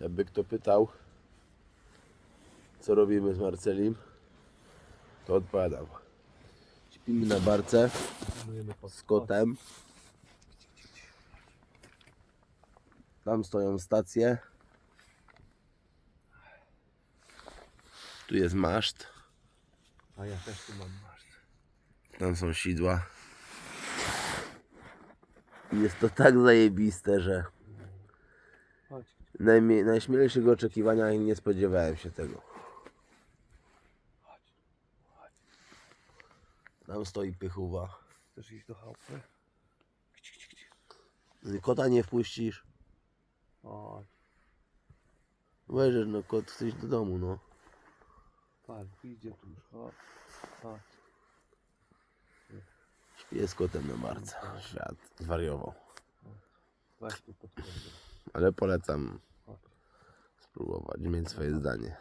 Jakby kto pytał, co robimy z Marcelim, to odpowiadam. Śpimy na barce z kotem. Tam stoją stacje. Tu jest maszt. A ja też tu mam masz. Tam są sidła. Jest to tak zajebiste, że Chodź. Najmniej, najśmielszego oczekiwania nie spodziewałem się tego. Tam stoi pychuwa. Chcesz iść do chałupy? Kota nie wpuścisz. Chodź. Weź, no kot chce iść do domu, no. Patrz, idzie tu już. Chodź. Chodź. Śpię z kotem na barce. Świat zwariował. Weź tu pod kołdrę. Ale polecam spróbować, mieć swoje zdanie.